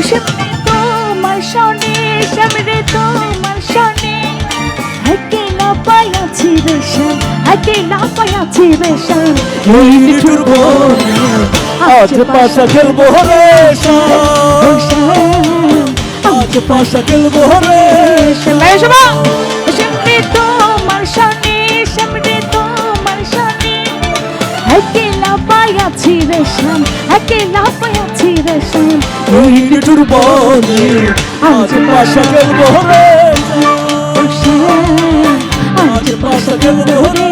সামনে তোমার সনে সামনে তোমার সনে হাকে না পাই আছি বেশান হাকে না পাই আছি বেশান এই মিঠুর বোন আজ পাশা খেলব রে আজ পাশা খেলব রে সামনে তোমার সনে সামনে তোমার সনে হাকে পায়াছি রে শান একলা পায়াছি রে শান এই নিঠুর বনে আজ পাশা খেলব রে। আজ পাশা খেলব রে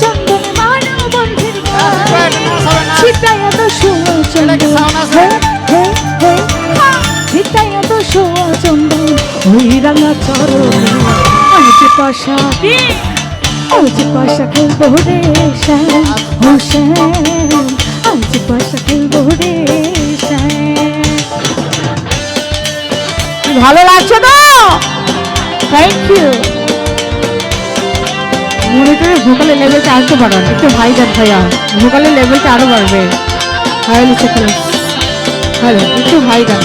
চন্দনে বন্ধের ছিটায় তো শোয়া চন্দন ওই রাঙা চরণ পাশা। পাশা খেলব রে শ্যাম। ও শ্যাম আজ পাশা খেলব রে শ্যাম। ভালো লাগছে তো? থ্যাংক ইউ ভোকালের লেভেলটা আরেকটু বাড়ান। একটু হাই দেন ভাইয়া। ভোকালের লেভেলটা আরও বাড়বে। হাই লিখে প্লিজ হ্যালো একটু হাই দেন।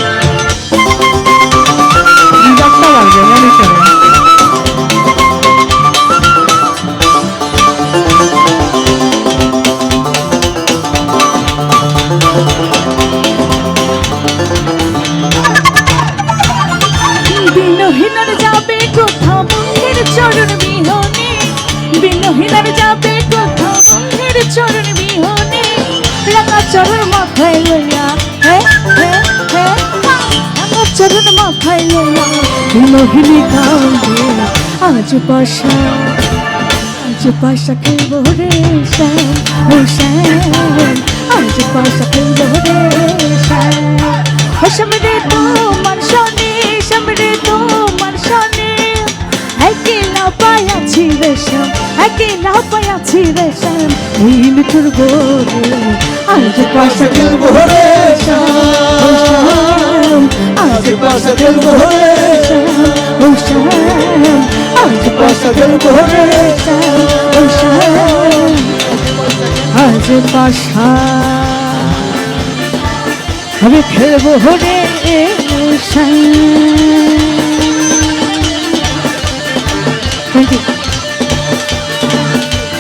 বিনহীনার যাবে কোথাও? বন্ধের চরণ বিহনে রাঙা চরণ মাথায় লইয়া। রাঙা চরণ মাথায় লইয়া। বিনহিনী কান্দে আজ পাশা আজ পাশা খেলব রে শ্যাম, ও শ্যাম, আজ পাশা খেলব রে শ্যাম। ও সামনে তোমার গোরে আজ পাশা খেলব রে শ্যাম। ও শ্যাম আজ পাশা খেলব রে শ্যাম। ও শ্যাম, আজ পাশা খেলব রে শ্যাম। আজ পাশা আমি খেলব রে শ্যাম।